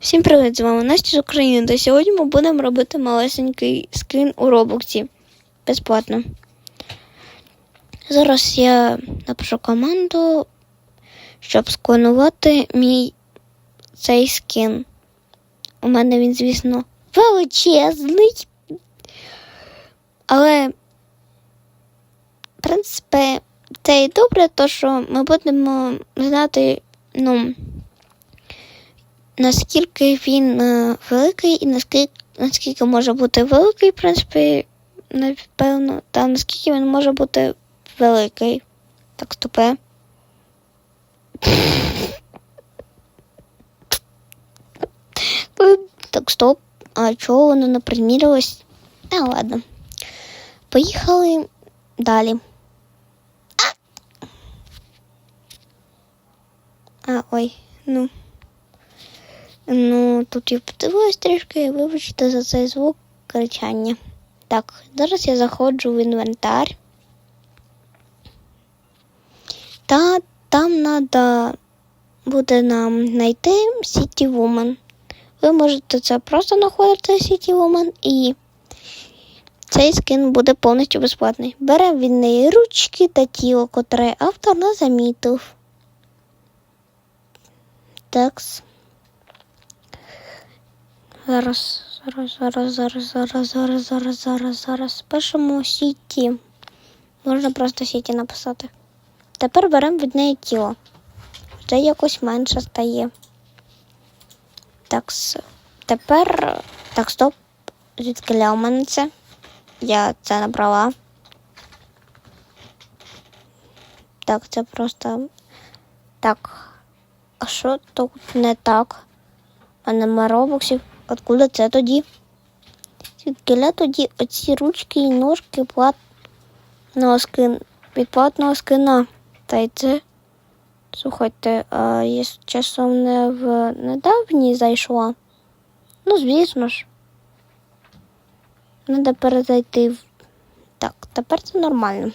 Всім привіт, з вами Настя з України. Та сьогодні ми будемо робити малесенький скин у Робоксі. Безплатно. Зараз я напишу команду, щоб сканувати мій цей скин. У мене він, звісно, величезний. Але, в принципі, це і добре, то що ми будемо знати, ну наскільки він е, великий і наскільки, наскільки може бути великий, в принципі, напевно, та наскільки він може бути великий. Так, стопе. Е, Так, стоп. А чого воно не примірилось? А, ладно. Поїхали далі. А, а ой, ну. Ну, тут я подивилась трішки, вибачте за цей звук кричання. Так, зараз я заходжу в інвентар. Та там треба буде нам знайти City Woman. Ви можете це просто знаходити City Woman і цей скин буде повністю безплатний. Беремо від неї ручки та тіло, котре автор не замітив. Такс. Зараз, зараз, зараз, зараз, зараз, зараз, зараз, зараз, зараз. Пишемо сіті. Можна просто сіті написати. Тепер беремо від неї тіло. Вже якось менше стає. Так, тепер. Так, стоп. Звідки у мене це? Я це набрала. Так, це просто. Так. А що тут не так? А нема робоксів. Откуда це тоді? Звідкиля тоді оці ручки і ножки платного скин, від платного скина. Та й це. Слухайте, а я часом не в недавній зайшла. Ну, звісно ж. Треба перезайти. в- Так, тепер це нормально.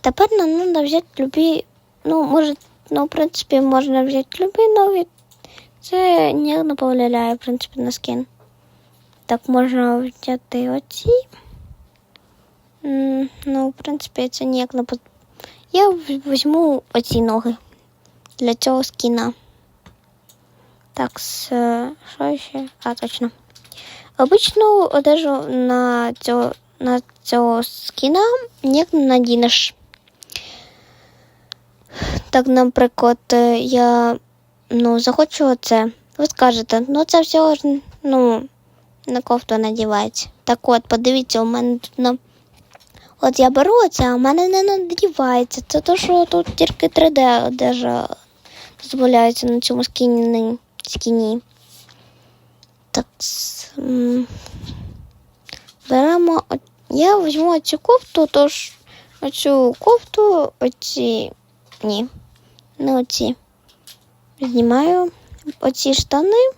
Тепер нам треба взяти любі. Ну, може, ну, в принципі, можна взяти любі нові це не повлияє, в принципі, на скін. Так, можна взяти оці. Ну, в принципі, це ніяк не пот- Я візьму оці ноги для цього скіна. Так, що ще? А, точно. Обичну одежу на цього, на цього скіна ніяк не надінеш. Так, наприклад, е, я ну, захочу оце. Ви скажете, ну це всього ж ну, на кофту надівається. Так от, подивіться, у мене тут на. От я беру оце, а у мене не надівається. Це то, що тут тільки 3D одежа дозволяється на цьому скіні. скіні. Так. Беремо. Я візьму оцю кофту, тож оцю кофту, оці. Ні. Не оці. Знімаю оці штани.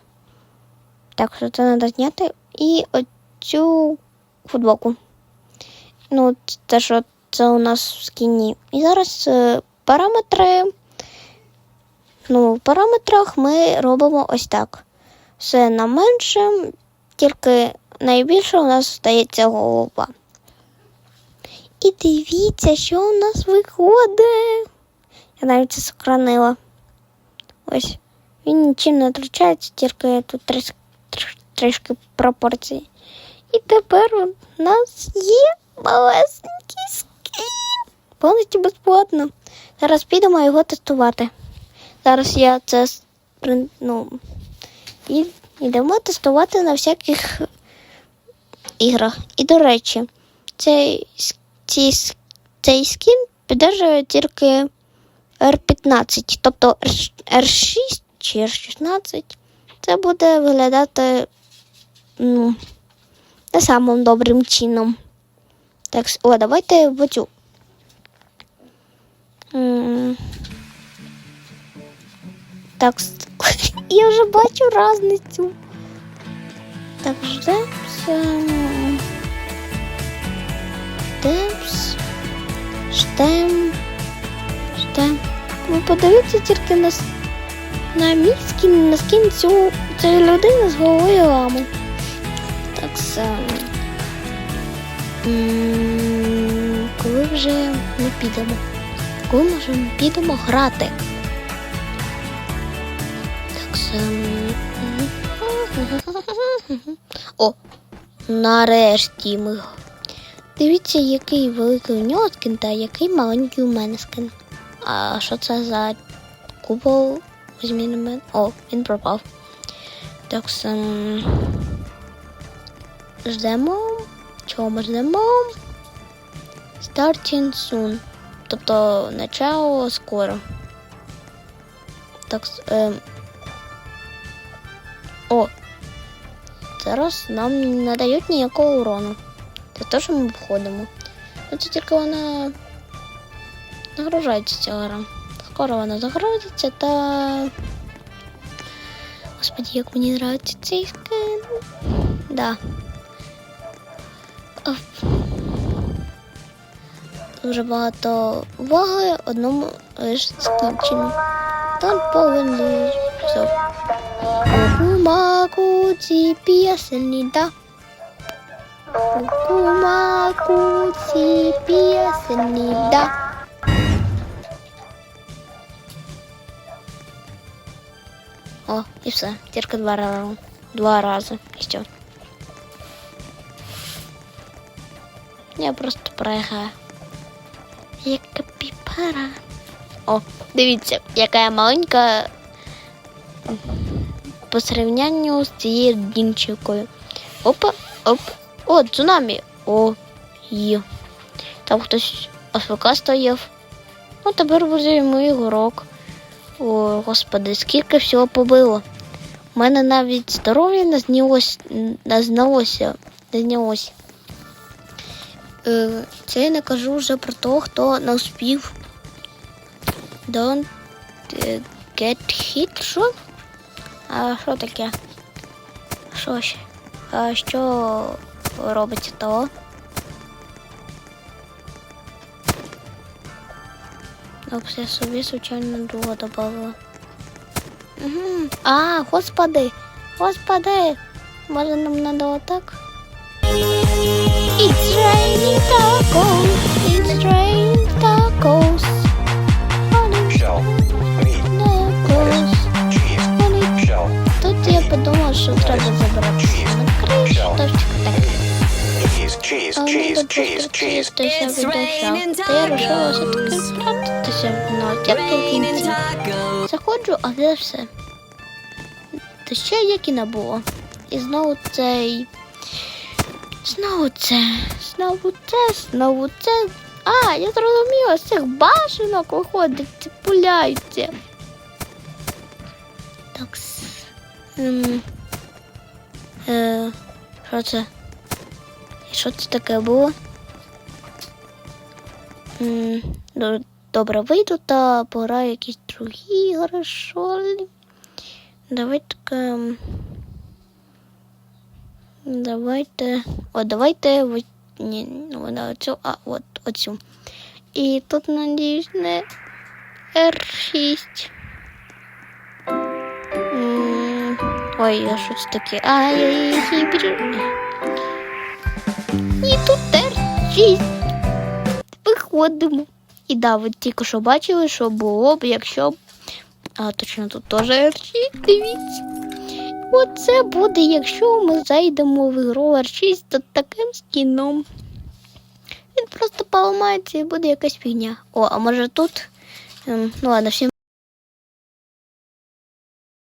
Так що це треба зняти. І оцю футболку. Ну, те, що це у нас в скіні. І зараз е, параметри. Ну, в параметрах ми робимо ось так. Все на менше, тільки найбільше у нас стається голова. І дивіться, що у нас виходить. Я навіть це сохранила. Ось. Він нічим не отличається, тільки тут трішки, пропорції. І тепер у нас є малесенький скін. Повністю безплатно. Зараз підемо його тестувати. Зараз я це ну, і йдемо тестувати на всяких іграх. І, до речі, цей, ці цей скін підтримує тільки R15, тобто R6 чи R16. Це буде виглядати ну, не самим добрим чином. Так, о, давайте в оцю. Так, я вже бачу разницю. Так, ждемс. ем, Ждемс. Подивіться тільки на, на мій скін, на скін цієї людини з головою лами. Так само. Коли вже ми підемо? Коли ми вже підемо грати? Так само. О, нарешті ми. Дивіться, який великий у нього скин та який маленький у мене скин. А що це за купол? Мене. О, він пропав. Так само. Ждемо. Чого ми ждемо? Starting soon. Тобто начало скоро. Так. Ем. О. Зараз нам не дають ніякого урону. Це те, що ми входимо. Ну, це тільки вона нагружається ця гра. Скоро вона загрузиться та. Господи, як мені нравиться цей скин. Да. Дуже багато уваги одному лише скінченню. Там повинен все. Кумаку ці пісені, да. Кумаку ці пісені, да. О, і все. Тільки два рази. Два рази. І все. Я просто пригаю. Як капіпара. О, дивіться, яка я маленька по сравнянню з цією дінчикою. Опа, оп. О, цунамі. О, є. Там хтось АФК стояв. Ну, тепер буде мій урок. О, господи, скільки всього побило. У мене навіть здоров'я не знялось, не знялося. Не знялося. Е, це я не кажу вже про того, хто не успів. Don't е, get hit, що? А що таке? Що ще? А що робиться того? Опс, я собі звичайно друга добавила. Угу. А, господи! Господи! Може нам надо отак? It's raining tacos. It's raining tacos. Тут я подумала, що треба забратися cheese, cheese, cheese, cheese, просто cheese. чистися It's raining. Та я вирішила все-таки братися на тільки в кінці. Заходжу, а де все. Та ще як і не було. І знову цей. Знову це, знову це, знову це. А, я зрозуміла, з цих башенок виходить, пуляються. Так. Ем, е, що це? Що це таке було? М, до- Добре, вийду та пограю якісь другі ли. Давайте. Давайте. О, давайте. ви- Ні, ну не оцю, а от оцю. І тут, надіюсь, не R6. М, Ой, а що це таке? А, я її беру. І тут R6. Виходимо. І да, ви тільки що бачили, що було б, якщо. А, точно тут теж R6, дивіться. Оце буде, якщо ми зайдемо в ігру R6 з таким скіном. Він просто поламається і буде якась фігня. О, а може тут. Ем, ну ладно, всім